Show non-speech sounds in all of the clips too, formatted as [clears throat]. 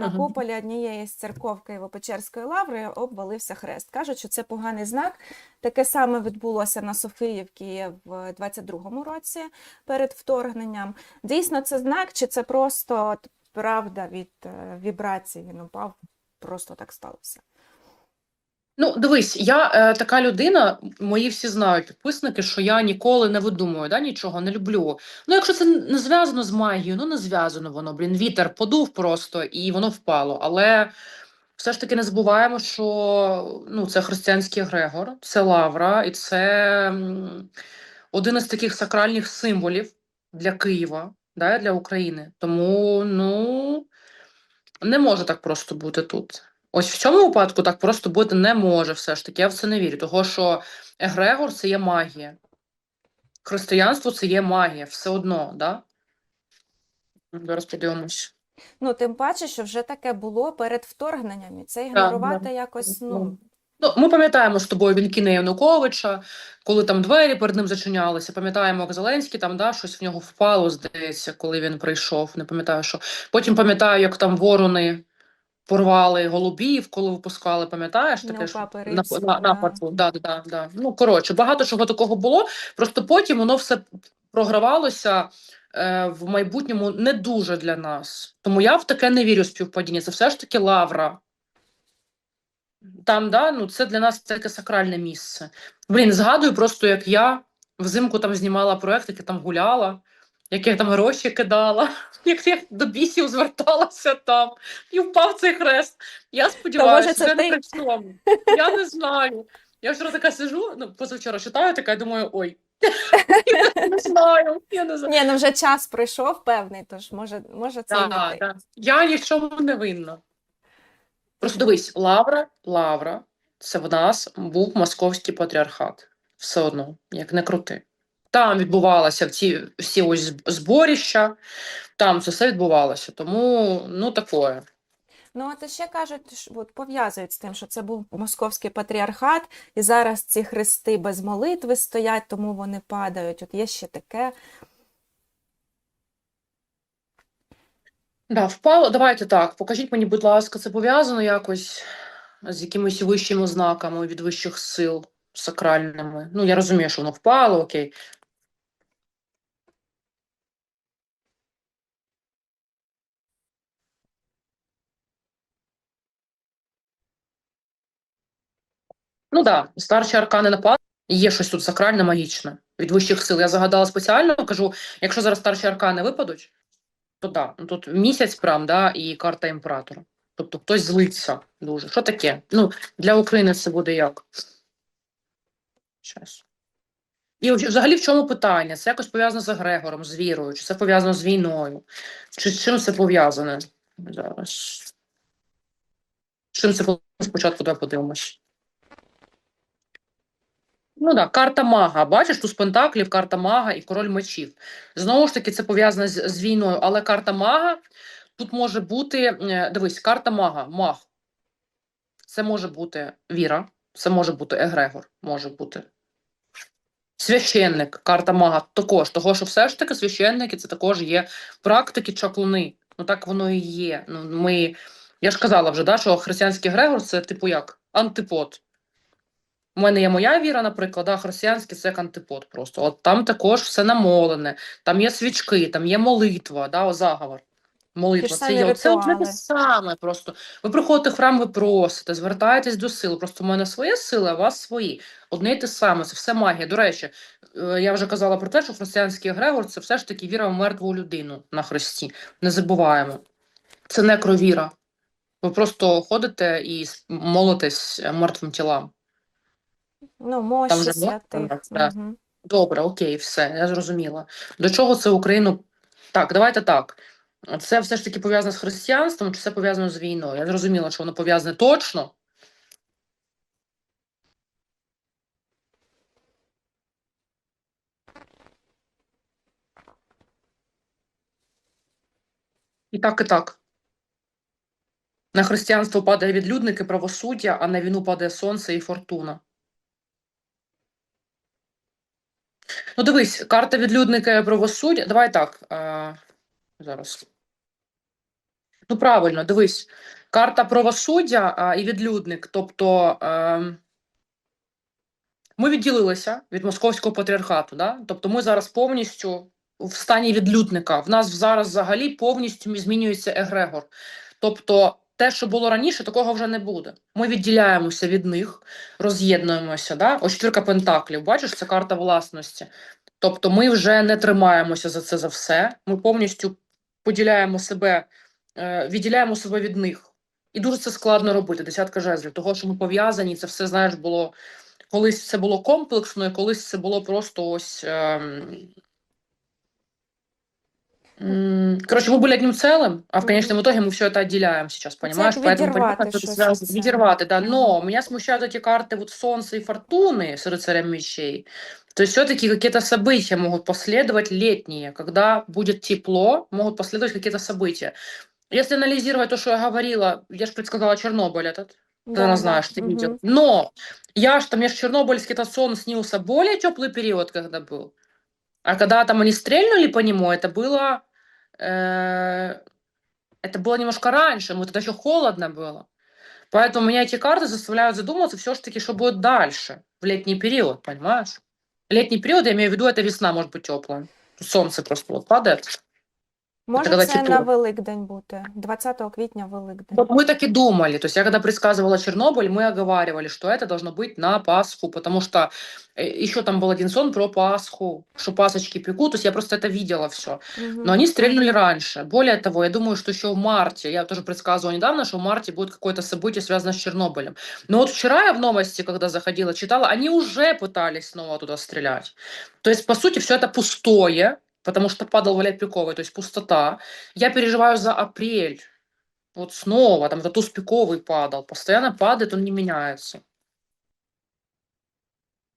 На куполі однієї з церков Києво-Печерської лаври обвалився хрест. Кажуть, що це поганий знак. Таке саме відбулося на Софіївці в 22-му році перед вторгненням. Дійсно, це знак, чи це просто правда від вібрацій? вібрації він упав? Просто так сталося. Ну, дивись, я е, така людина, мої всі знають підписники, що я ніколи не видумую, да, нічого не люблю. Ну, якщо це не зв'язано з магією, ну не зв'язано воно, блін, вітер подув просто і воно впало. Але все ж таки не забуваємо, що ну, це християнський Грегор, це лавра, і це один із таких сакральних символів для Києва, да, для України. Тому, ну, не може так просто бути тут. Ось в цьому випадку так просто бути не може все ж таки. Я в це не вірю. Того, що Егрегор це є магія. Християнство це є магія, все одно, да? Зараз подивимось. Ну, тим паче, що вже таке було перед вторгненням, і це ігнорувати да. якось, ну, Ну, ми пам'ятаємо з тобою вінкіна Януковича, коли там двері перед ним зачинялися. Пам'ятаємо, як Зеленський там да, щось в нього впало, здається, коли він прийшов. Не пам'ятаю, що. Потім пам'ятаю, як там ворони порвали голубів, коли випускали, пам'ятаєш? Таке у що Папи на, на, да. Да, да, да, да. Ну, коротше, багато чого такого було. Просто потім воно все програвалося е, в майбутньому не дуже для нас. Тому я в таке не вірю співпадіння. Це все ж таки лавра. Там, да, ну це для нас таке сакральне місце. Блін, згадую просто, як я взимку там знімала проект, як я там гуляла, як я там гроші кидала, [laughs] як я до бісів зверталася там, і впав цей хрест. Я сподіваюся, це не при цьому. Я не знаю. Я вчора така сижу, ну позавчора читаю, така і думаю, ой. [laughs] Я не знаю, я не знаю. Ні, ну вже час пройшов певний, тож може, може це і не Да, Я ні в чому не винна. Просто дивись, Лавра, Лавра, це в нас був московський патріархат. Все одно, як не крути. Там відбувалося ці всі ось зб- зборіща, там це все відбувалося. Тому, ну, такое. Ну, а от ще кажуть, що от пов'язують з тим, що це був московський патріархат, і зараз ці хрести без молитви стоять, тому вони падають. От є ще таке. Да, впало. Давайте так. Покажіть мені, будь ласка, це пов'язано якось з якимись вищими знаками від вищих сил сакральними. Ну, я розумію, що воно впало, окей. Ну так, да, старші аркани напад. Є щось тут сакральне, магічне від вищих сил. Я загадала спеціально, кажу, якщо зараз старші аркани випадуть, то да, ну, тут місяць прям, да, і карта імператора. Тобто хтось злиться дуже. Що таке? Ну, для України це буде як? Щас. І взагалі в чому питання? Це якось пов'язано з Грегором, з вірою, чи це пов'язано з війною? Чи з чим це пов'язане? Зараз. З чим це пов'язано? Спочатку давай подивимось. Ну так, карта мага. Бачиш, туз пентаклів, карта мага і король мечів. Знову ж таки, це пов'язано з, з війною, але карта мага тут може бути. е, Дивись, карта мага, маг. Це може бути віра, це може бути егрегор, може бути. Священник, карта мага також, того, що все ж таки священники це також є практики чаклуни. Ну так воно і є. Ну, ми, я ж казала вже, да, що християнський Грегор це типу як антипод. У мене є моя віра, наприклад, а християнський це як антипод просто. От там також все намолене, там є свічки, там є молитва, да, о, заговор. Молитва, це є це одне те саме просто. Ви приходите в храм, ви просите, звертаєтесь до сил. Просто в мене своє сили, а у вас свої. Одне й те саме, це все магія. До речі, е, я вже казала про те, що християнський Грегор це все ж таки віра в мертву людину на Христі. Не забуваємо. Це некровіра. Ви просто ходите і молитесь е, мертвим тілам. Ну, Там мощі же святих. можна, да. Мгм. Добре, окей, все, я зрозуміла. До чого це Україну? Так, давайте так. Це все ж таки пов'язано з християнством, чи це пов'язано з війною? Я зрозуміла, що воно пов'язане точно. І так, і так. На християнство падає відлюдники, правосуддя, а на війну падає сонце і фортуна. Ну, дивись, карта відлюдника правосуддя. Давай так. А, зараз. Ну, правильно, дивись, карта правосуддя а, і відлюдник. Тобто ем, ми відділилися від московського патріархату. Да? Тобто ми зараз повністю в стані відлюдника. В нас зараз взагалі повністю змінюється егрегор. Тобто, те, що було раніше, такого вже не буде. Ми відділяємося від них, роз'єднуємося. Да? Ось четвірка пентаклів. Бачиш, це карта власності. Тобто, ми вже не тримаємося за це за все. Ми повністю поділяємо себе, е, відділяємо себе від них. І дуже це складно робити. Десятка жезлів, того, що ми пов'язані, це все знаєш було. Колись це було комплексно, і колись це було просто ось. Ем... м, Короче, мы были одним целым, а в Мгм. конечном итоге мы все это отделяем сейчас, Ну, це понимаешь? як Поэтому відірвати понятно, что это щось связано. від себе. Відірвати, да. Но Мгм. меня смущают эти карты вот Солнца и Фортуны с рыцарем мечей. То есть все-таки какие-то события могут последовать летние, когда будет тепло, могут последовать какие-то события. Если анализировать то, что я говорила, я же предсказала Чернобыль этот, ты, Да, наверное, да. знаешь, ты видел. Мгм. Но я ж там, мне ж Чернобыльский этот сон снился более теплый период, когда был. А когда там они стрельнули по нему, это было... э, это было немножко раньше, вот это еще холодно было. Поэтому меня эти карты заставляют задуматься все-таки, что будет дальше, в летний период, понимаешь? Летний период, я имею в виду, это весна может быть теплая. Солнце просто вот падает. Може коли це тепло. на Великдень бути, 20 квітня Великдень. Вот мы так и думали. То есть я когда предсказывала Чернобыль, мы оговаривали, что это должно быть на Пасху, потому что еще там был один сон про Пасху, что пасочки пекут. То есть я просто это видела все. Мгм. Но они стрельнули раньше. Более того, я думаю, что еще в марте, я тоже предсказывала недавно, что в марте будет какое-то событие, связанное с Чернобылем. Но вот вчера я в новости, когда заходила, читала, они уже пытались снова туда стрелять. То есть, по сути, все это пустое, потому что падал Валерий Пиковый, то есть пустота. Я переживаю за апрель. Вот снова, там, туз пиковый падал. Постоянно падает, он не меняется.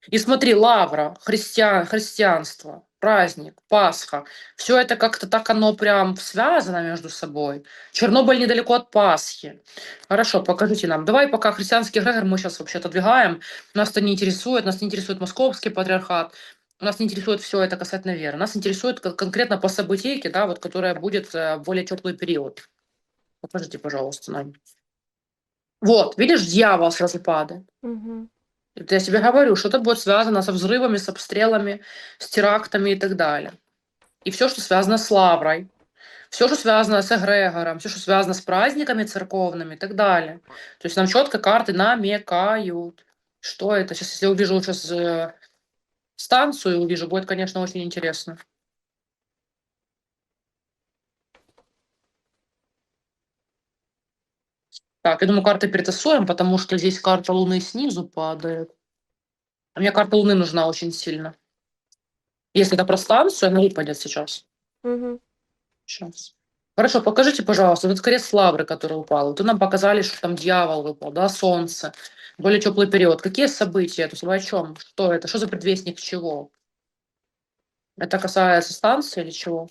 И смотри, лавра, христиан, христианство, праздник, Пасха. Все это как-то так оно прям связано между собой. Чернобыль недалеко от Пасхи. Хорошо, покажите нам. Давай пока христианский эгрегор мы сейчас вообще отодвигаем. Нас это не интересует. Нас не интересует московский патриархат. Нас не интересует все это касательно веры. Нас интересует кон- конкретно по событийке, да, вот, которая будет э, в более теплый период. Покажите, пожалуйста, нам. Вот, видишь, дьявол сразу падает. Мгм. Это я тебе говорю, что-то будет связано со взрывами, с обстрелами, с терактами и так далее. И все, что связано с лаврой, все, что связано с эгрегором, все, что связано с праздниками церковными и так далее. То есть нам четко карты намекают, что это. Сейчас, если я увижу сейчас э, станцию, увижу, будет, конечно, очень интересно. Так, я думаю, карты перетасуем, потому что здесь карта Луны снизу падает. А мне карта Луны нужна очень сильно. Если это про станцию, она выпадет сейчас. Мгм. Сейчас. Хорошо, покажите, пожалуйста, этот крест Лавры, который упал. Вот нам показали, что там дьявол выпал, да, солнце, более теплый период. Какие события? То есть вы о чем? Что это? Что за предвестник чего? Это касается станции или чего?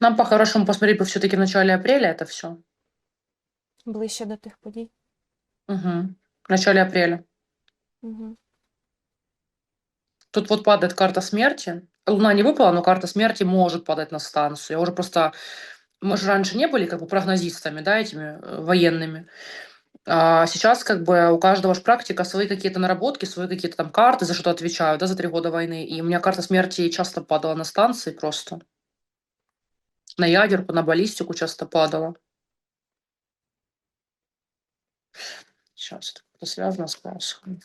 Нам по-хорошему посмотреть бы все-таки в начале апреля это все. Ближче до тих подій. Угу. В начале апреля. Мгм. Тут вот падает карта смерти. Луна не выпала, но карта смерти может падать на станцию. Я уже просто... Мы же раньше не были как бы прогнозистами, да, этими э, военными. А сейчас как бы у каждого ж практика свои какие-то наработки, свои какие-то там карты, за что-то отвечают, да, за три года войны. И у меня карта смерти часто падала на станции просто. На ядерку, на баллистику часто падала. Сейчас это связано с Пасхой.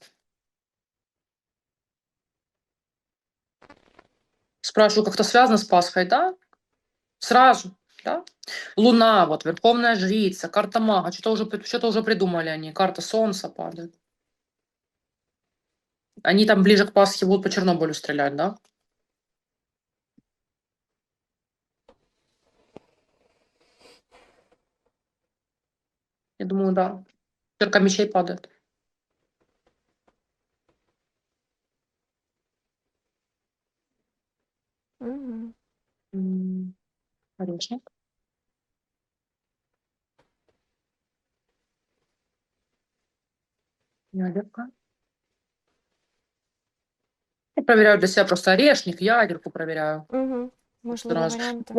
Спрашиваю, как-то связано с Пасхой, да? Сразу, да? Луна, вот, Верховная Жрица, карта Мага, что-то уже, что-то уже придумали они, карта Солнца падает. Они там ближе к Пасхе будут по Чернобылю стрелять, да? Я думаю, да. Пятерка мечей падает. Мгм. М, Орешник. Ядерка. Я проверяю для себя просто орешник, ядерку проверяю. Можливі Сразу. варіанти.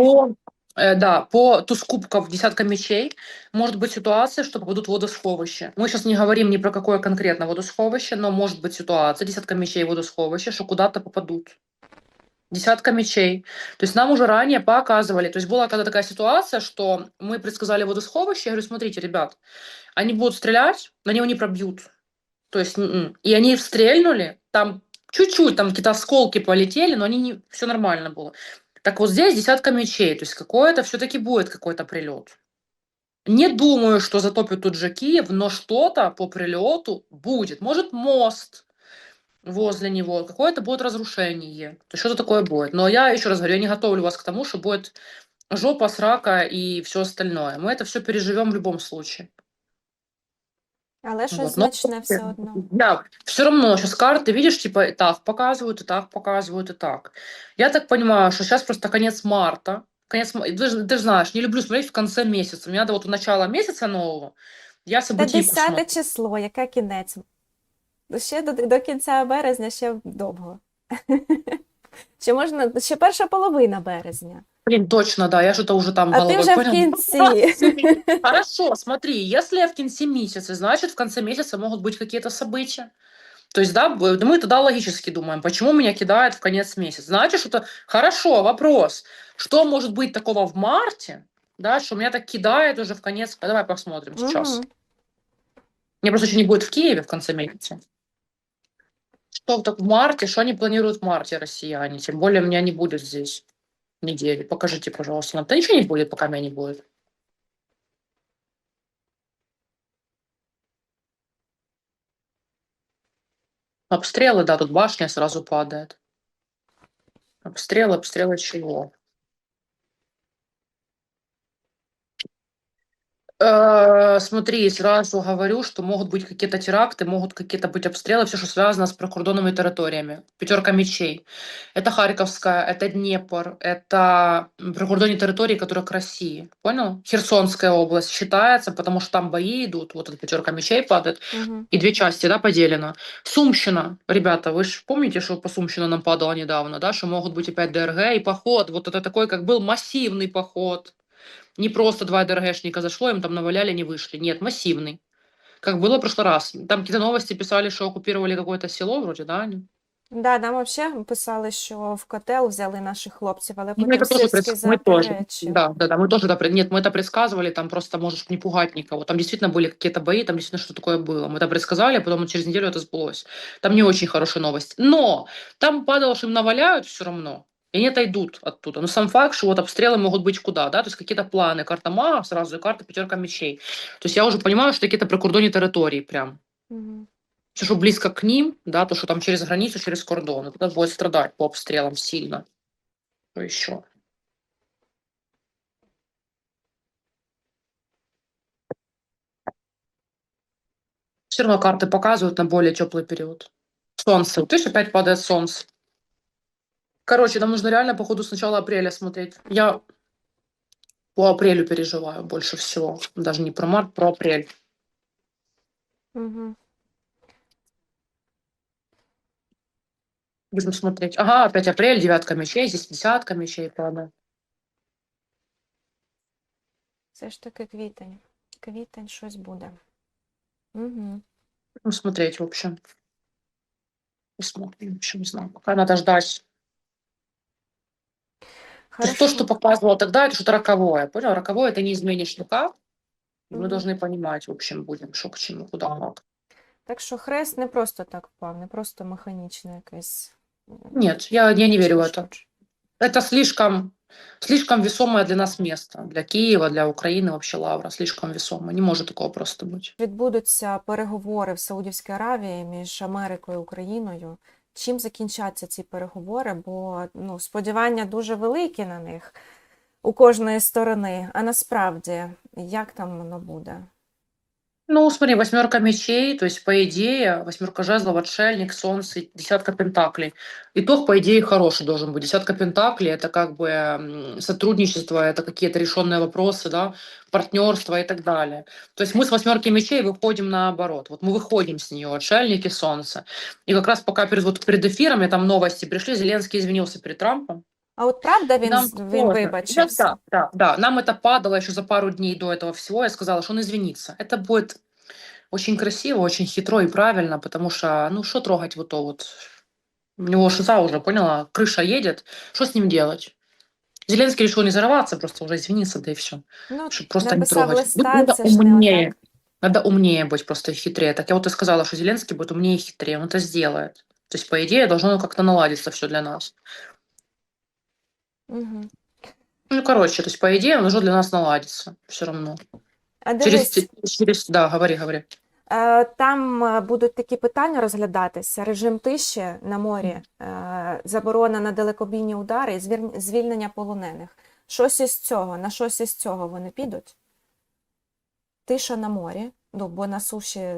Э, да, по туз кубков десятка мечей может быть ситуация, что попадут в водосховище. Мы сейчас не говорим ни про какое конкретно водосховище, но может быть ситуация, десятка мечей водосховище, что куда-то попадут. Десятка мечей. То есть нам уже ранее показывали, то есть была когда такая ситуация, что мы предсказали водосховище, я говорю, смотрите, ребят, они будут стрелять, но они его не пробьют. То есть, м-м. и они стрельнули, там чуть-чуть, там какие-то осколки полетели, но они не, все нормально было. Так вот здесь десятка мечей, то есть какое-то все-таки будет какой-то прилет. Не думаю, что затопит тут же Киев, но что-то по прилету будет. Может, мост возле него, какое-то будет разрушение. То что-то такое будет. Но я еще раз говорю, я не готовлю вас к тому, что будет жопа, срака и все остальное. Мы это все переживем в любом случае. Але щось Вот, но значне все одно. Да, все равно сейчас карты, видишь, типа и так показывают, и так показывают, и так. Я так понимаю, что сейчас просто конец марта. Конец, м- ты, же- ты же знаешь, не люблю смотреть в конце месяца. Мне надо вот у начала месяца нового я Та событийку 10 смотрю. число, яке кінець? Ще до, до кінця березня ще довго. [laughs] Ще можна, ще перша половина березня. Блин, точно, да, я что-то уже там А ти головой вже в понял? кінці. [laughs] Хорошо, смотри, если я в конце месяца, значит, в конце месяца могут быть какие-то события. То есть, да, б- мы тогда логически думаем, почему меня кидает в конец месяца. Значит, что-то... Хорошо, вопрос. Что может быть такого в марте, да, что меня так кидает уже в конец... А Давай посмотрим сейчас. Мгм. Мне просто еще не будет в Киеве в конце месяца. Что так в марте, что они планируют в марте, россияне? Тем более меня не будет здесь недели. Покажите, пожалуйста. нам. Да ничего не будет, пока меня не будет. Обстрелы, да, тут башня сразу падает. Обстрелы, обстрелы чего? Э, Смотри, сразу говорю, что могут быть какие-то теракты, могут какие-то быть обстрелы, все, что связано с прикордонными территориями. Пятерка мечей. Это Харьковская, это Днепр, это м, прикордонные территории, которые к России. Понял? Херсонская область считается, потому что там бои идут. Вот эта пятерка мечей падает. Мгм. И две части, да, поделено. Сумщина, ребята, вы же помните, что по Сумщину нам падало недавно, да, что могут быть опять ДРГ и поход. Вот это такой, как был массивный поход. Не просто два ДРГшника зашло, им там наваляли, не вышли. Нет, массивный. Как было в прошлый раз. Там какие-то новости писали, что оккупировали какое-то село вроде, да? они? Да, нам взагалі писали, що в котел взяли наших хлопців, але Мы потім это тоже, Сирський пред- мы тоже. заперечив. Да, да, да, мы тоже это, пред- нет, мы это предсказывали, там просто можешь не пугать никого. Там действительно были какие-то бои, там действительно что такое было. Мы это предсказали, а потом через неделю это сбылось. Там не очень хорошая новость. Но там падало, что им наваляют все равно, И они отойдут оттуда. Но сам факт, что вот обстрелы могут быть куда, да, то есть какие-то планы, карта мага сразу и карта пятерка мечей. То есть я уже понимаю, что какие-то прикордонные территории прям. Мгм. Все, что близко к ним, да, то, что там через границу, через кордон, это будет страдать по обстрелам сильно. Что еще? Все равно карты показывают на более теплый период. Солнце. Вот видишь, опять падает солнце. Короче, нам нужно реально, походу, с начала апреля смотреть. Я по апрелю переживаю больше всего. Даже не про март, про апрель. Мгм. Будем смотреть. Ага, опять апрель, девятка мечей, здесь десятка мечей падает. Все ж таки квітень. Квітень щось буде. Угу. Будем смотреть, в общем. Посмотрим, в общем, не знаю. Пока надо ждать. То есть то, что показывало тогда, это что-то роковое. Понял? Роковое ты не изменишь никак. И Мы Мгм. должны понимать, в общем, будем, что к чему, куда, как. Так що хрест не просто так впав, не просто механічне якесь. м, Нет, я, я не верю в это. пошкодження. Это слишком, слишком весомое для нас место. Для Киева, для Украины, вообще Лавра. Слишком весомое. Не может такого просто быть. Відбудуться переговори в Саудівській Аравії між Америкою і Україною. Чим закінчаться ці переговори? Бо ну, сподівання дуже великі на них у кожної сторони. А насправді, як там воно буде? Ну, смотри, восьмерка мечей, то есть, по идее, восьмерка жезлов, отшельник, солнце, десятка пентаклей. Итог, по идее, хороший должен быть. Десятка пентаклей – это как бы сотрудничество, это какие-то решенные вопросы, да, партнерство и так далее. То есть мы с восьмерки мечей выходим наоборот. Вот мы выходим с нее, отшельник и солнце. И как раз пока перед, вот перед эфиром, там новости пришли, Зеленский извинился перед Трампом. А от правда він, Нам він тоже. вибачився? Да, да, да. Нам это падало еще за пару дней до этого всего. Я сказала, что он извинится. Это будет очень красиво, очень хитро и правильно, потому что, ну, что трогать вот то вот? У него шиза уже, поняла, крыша едет. Что с ним делать? Зеленский решил не зарываться, просто уже извиниться, да и все. Ну, Чтобы просто не трогать. Вот надо умнее. Надо умнее быть, просто и хитрее. Так я вот и сказала, что Зеленский будет умнее и хитрее. Он это сделает. То есть, по идее, должно как-то наладиться все для нас. Угу. Ну, короче, то есть, по идее, он должно для нас наладиться все равно. А Через, дивись, через, да, говори, говори. Е, Там е, будуть такі питання розглядатися: режим тиші на морі, е, заборона на далекобійні удари і звір- звільнення полонених. Щось із цього, на щось із цього вони підуть. Тиша на морі, ну, бо на суші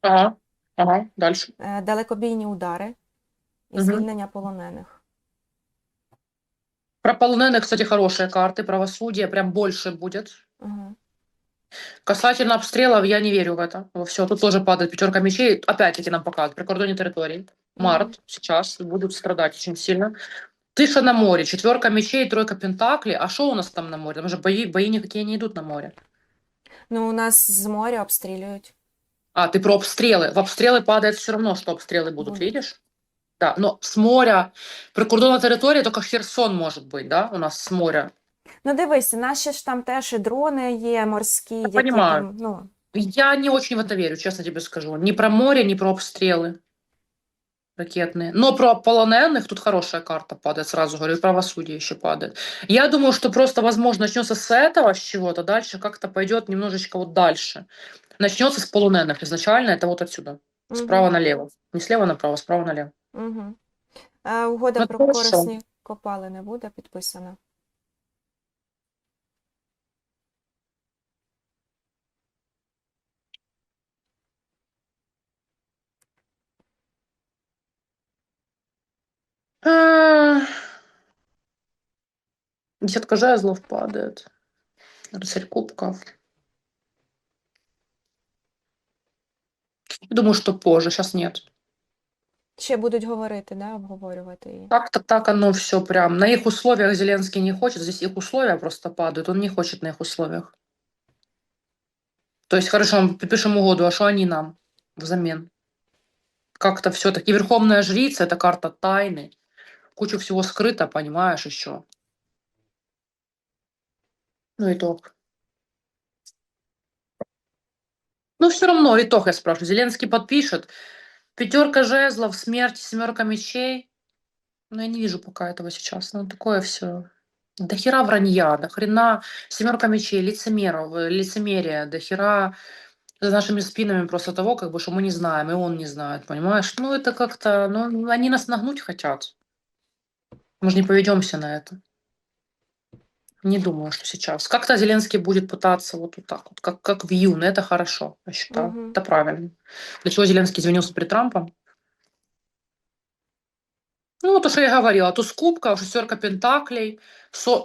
Ага, ага, дальше. е, далекобійні удари і Мгм. звільнення полонених. Про полоненых, кстати, хорошие карты, правосудие прям больше будет. Угу. Касательно обстрелов, я не верю в это. Во все, тут тоже падает пятерка мечей. Опять-таки нам показывают, прикордонные территории. Март сейчас будут страдать очень сильно. Тыша на море, четверка мечей, тройка пентаклей. А что у нас там на море? Там же бои, бои никакие не идут на море. Ну, у нас з моря обстрілюють. А, ты про обстрелы. В обстрелы падает все равно, что обстрелы будут, Будут. видишь? Да, но с моря, прикордонная территория, только Херсон может быть, да, у нас с моря. Ну, дивись, наші ж там теж і дрони є морські, які понімаю. там, ну, Я не очень в это верю, честно тебе скажу. Ни про море, ни про обстрелы ракетные. Но про полоненых тут хорошая карта падает, сразу говорю, и правосудие еще падает. Я думаю, что просто, возможно, начнется с этого, с чего-то, дальше как-то пойдет немножечко вот дальше. Начнется с полуненных. Изначально это вот отсюда, справа мгм. налево. Не слева направо, справа налево. Угу. А угода Ну, про то що? корисні копалини буде підписана? Десятка жезлов падает. Рыцарь кубков. Думаю, что позже, сейчас нет. Ще будуть говорити, да, обговорювати її. Так-то так оно все прям. На их условиях Зеленский не хочет. Здесь их условия просто падают. Он не хочет на их условиях. То есть, хорошо, мы подпишем угоду, а что они нам взамен? Как-то все-таки Верховная Жрица – это карта тайны. Кучу всего скрыто, понимаешь, еще. Ну, итог. Ну, все равно, итог я спрашиваю. Зеленский подпишет. Пятерка жезлов, смерть, семерка мечей. Ну, я не вижу пока этого сейчас. Ну, такое все. До хера вранья, до хрена семерка мечей, лицемеров, лицемерие, до хера за нашими спинами просто того, как бы, что мы не знаем, и он не знает, понимаешь? Ну, это как-то, ну, они нас нагнуть хотят. Мы же не поведемся на это. Не думаю, что сейчас. Как-то Зеленский будет пытаться вот, вот так вот, как, как в июне. Это хорошо, я считаю. Мгм. Это правильно. Для чего Зеленский извинился перед Трампом? Ну, то, что я говорила. Туз кубка, шестерка пентаклей, со...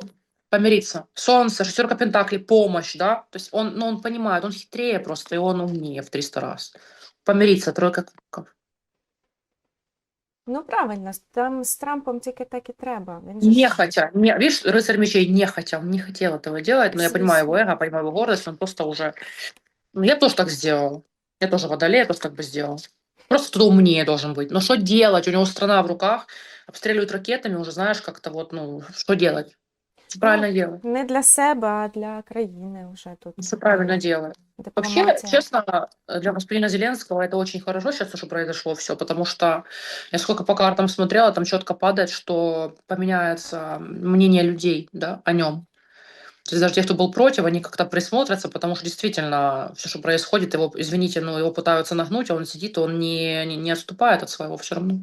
помириться. Солнце, шестерка пентаклей, помощь, да? То есть он, ну, он понимает, он хитрее просто, и он умнее в 300 раз. Помириться, тройка кубков. Ну, правильно, там з Трампом тільки так і треба. Він же ж- Не хотя, не, видишь, рыцарь мечей не хотел, он не хотел этого делать, но я понимаю его Естественно. эго, понимаю его гордость, он просто уже... Ну, я тоже так сделал. Я тоже водолей, я тоже так бы сделал. Просто кто умнее должен быть. Но что делать? У него страна в руках, обстреливают ракетами, уже знаешь, как-то вот, ну, что делать? Всё правильно делать. Не для себе, а для країни вже тут. Все правильно делает. Вообще, честно, для господина Зеленского это очень хорошо сейчас, что произошло все, потому что я сколько по картам смотрела, там четко падает, что поменяется мнение людей да, о нем. То есть даже те, кто был против, они как-то присмотрятся, потому что действительно все, что происходит, его, извините, но его пытаются нагнуть, а он сидит, он не, не, не отступает от своего все равно.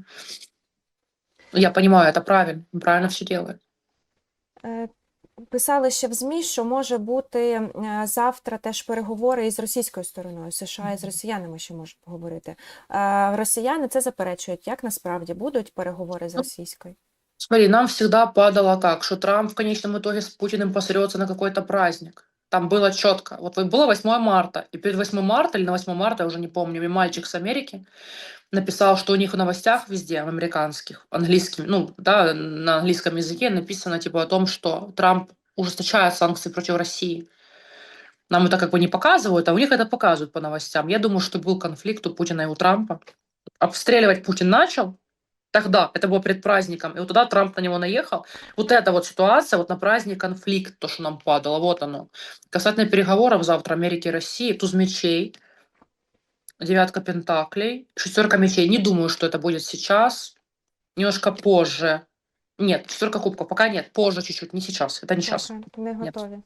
Я понимаю, это правильно, правильно все делает. Е, Писали ще в ЗМІ, що може бути е, завтра теж переговори із російською стороною. США і з Мгм. росіянами ще можуть поговорити. Е, Росіяни це заперечують. Як насправді будуть переговори з Ну, російською? Смотри, нам всегда падало как, что Трамп в конечном итоге с Путиным посрется на какой-то праздник. Там было четко. Вот вот было 8 марта, и перед 8 марта или на 8 марта, я уже не помню, мне мальчик с Америки написал, что у них в новостях везде, в американских, английским, ну, да, на английском языке написано типа о том, что Трамп ужесточает санкции против России. Нам это как бы не показывают, а у них это показывают по новостям. Я думаю, что был конфликт у Путина и у Трампа. Обстреливать Путин начал, тогда, это было перед праздником, и вот тогда Трамп на него наехал. Вот эта вот ситуация, вот на праздник конфликт, то, что нам падало, вот оно. Касательно переговоров завтра Америки и России, туз мечей, девятка пентаклей, шестерка мечей. Не думаю, что это будет сейчас, немножко позже. Нет, шестерка кубков, пока нет, позже чуть-чуть, не сейчас, это не сейчас. Не готові.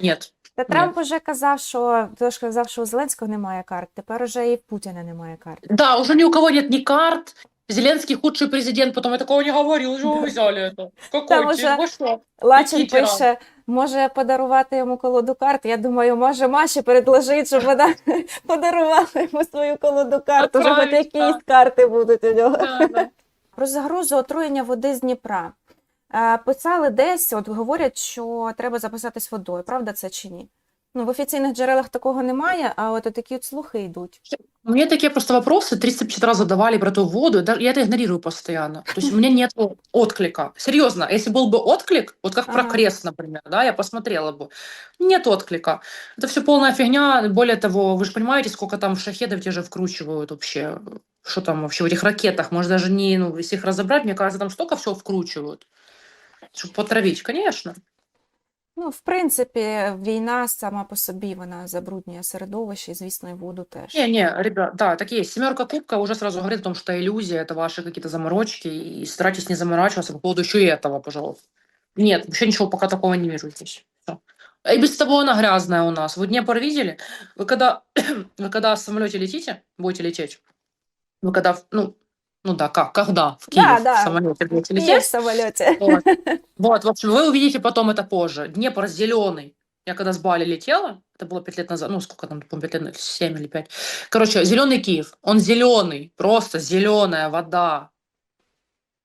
Нет. Та Трамп уже казав, що тож казав, що у Зеленського немає карт. Тепер уже і в Путіна немає карт. Да, уже ни у кого нет ні карт. Зеленский худший президент, потом я такого не говорил, что вы взяли это? Какой Там ты? уже- Вы что? Лачин Який тиран? пише, може подарувати йому колоду карт. Я думаю, може Маші предложить, щоб вона [laughs] подарувала йому свою колоду карт. Уже хоч Правильно. якісь карти будуть у нього. [laughs] Да, да. Про загрозу отруєння води з Дніпра. Е, Писали десь, от говорять, що треба записатись водою. Правда це чи ні? Ну, в офіційних джерелах такого немає, а от такі от слухи йдуть. Мне такие просто вопросы 350 раз задавали про ту воду, да, я это игнорирую постоянно. То есть у меня нет отклика. Серьезно, если был бы отклик, вот как про Ага. крест, например, да, я посмотрела бы. Нет отклика. Это все полная фигня. Более того, вы же понимаете, сколько там шахедов те же вкручивают вообще. Что там вообще в этих ракетах? Может, даже не, ну, если их разобрать, мне кажется, там столько всего вкручивают. Чтобы потравить, конечно. Ну, в принципі, війна сама по собі вона забруднює середовище і, звісно, і воду теж. Не-не, ребят, да, так и есть. Семерка кубка уже сразу говорит о том, что иллюзия, это ваши какие-то заморочки, и старайтесь не заморачиваться по поводу еще и этого, пожалуйста. Нет, вообще ничего пока такого не вижу здесь. Всё. И без того она грязная у нас. Вы Днепр видели? Вы когда, [clears throat] вы когда в самолете летите, будете лететь, вы когда, в- ну, ну да, как, когда в Киев Да, да. в самолете будете Є в лететь, самольоті. вот. [laughs] Вот, в общем, вы увидите потом это позже. Днепр зеленый. Я когда с Бали летела, это было пять лет назад, ну сколько там, по-моему, пять лет, назад, семь или пять. Короче, зеленый Киев, он зеленый, просто зеленая вода.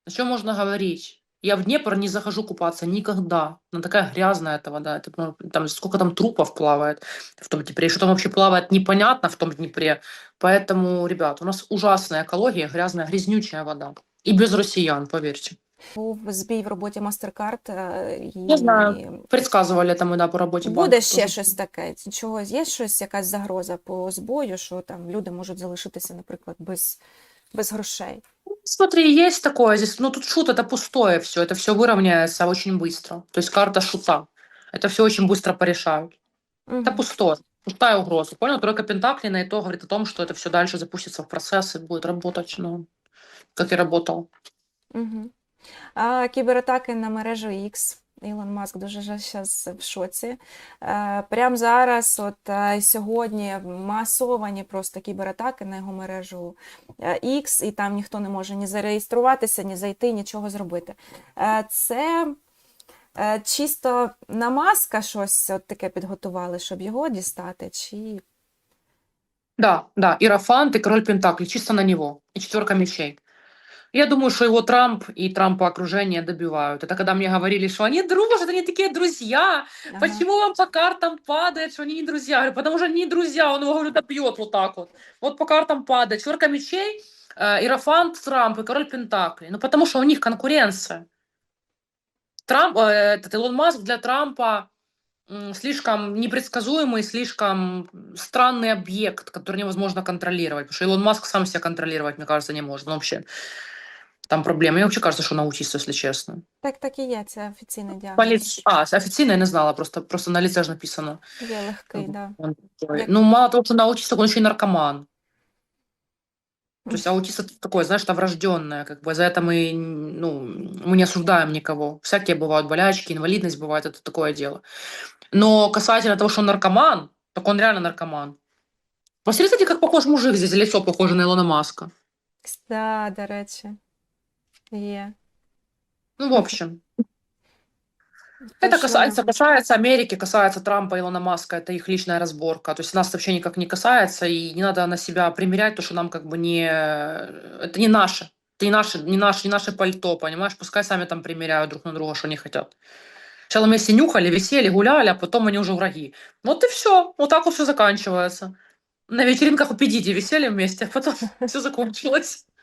О чем можно говорить? Я в Днепр не захожу купаться никогда. Она такая грязная эта вода. Это, ну, там сколько там трупов плавает в том Днепре. И что там вообще плавает, непонятно в том Днепре. Поэтому, ребят, у нас ужасная экология, грязная, грязнючая вода. И без россиян, поверьте. Був збій в роботі MasterCard. е, І... Я знаю. Предсказывали это мы, да, по работе Буде банка ще тоже. щось таке. Чогось є щось, якась загроза по збою, що там люди можуть залишитися, наприклад, без, без грошей. Смотри, есть такое здесь, ну тут шут это пустое все, это все выровняется очень быстро. То есть карта шута. Это все очень быстро порешают. Мгм. Это пустое. Пустая угроза. Понял? Тройка Пентаклей на итог говорит о том, что это все дальше запустится в процесс и будет работать, ну, как и работал. Угу. А кібератаки на мережу X. Ілон Маск дуже зараз в шоці. Е, Прямо зараз, от е, сьогодні, масовані просто кібератаки на його мережу е, X, і там ніхто не може ні зареєструватися, ні зайти, нічого зробити. Це чисто на маска щось от таке підготували, щоб його дістати, чи Да, да, Иерофант и король Пентаклей, чисто на него. И четверка мечей. Я думаю, что его Трамп и Трампа окружение добивают. Это когда мне говорили, что они дружат, они такие друзья. Ага. Почему вам по картам падает, что они не друзья? Я говорю, потому что они не друзья, он его, говорю, добьет вот так вот. Вот по картам падает. Четверка мечей, э, Иерофант, Трамп и король Пентаклей. Ну, потому что у них конкуренция. Трамп, э, этот Илон Маск для Трампа м, слишком непредсказуемый, слишком странный объект, который невозможно контролировать. Потому что Илон Маск сам себя контролировать, мне кажется, не может. Он вообще там проблема. Мне вообще кажется, что он аутист, если честно. Так, так і є, це офіційний По діагноз. лицу- А, официально я не знала, просто, просто на лице же написано. Є легкий, да. Он такой. Як- Ну, мало того, что он аутист, так он еще и наркоман. То есть аутист это такое, знаешь, это врожденное, как бы за это мы, ну, мы не осуждаем никого. Всякие бывают болячки, инвалидность бывает, это такое дело. Но касательно того, что он наркоман, так он реально наркоман. Посмотри, кстати, как похож мужик здесь, лицо похоже на Илона Маска. Да, до речі. Є. Ну, в общем. Это касается, е, касается Америки, касается Трампа, Илона Маска, это их личная разборка. То есть нас вообще никак не касается, и не надо на себя примерять то, что нам как бы не... Это не наше. Это не наше, не наше, не наше пальто, понимаешь? Пускай сами там примеряют друг на друга, что они хотят. Сначала вместе нюхали, висели, гуляли, а потом они уже враги. Вот и все. Вот так вот все заканчивается. На вечеринках у Педиди висели вместе, а потом [laughs] все закончилось.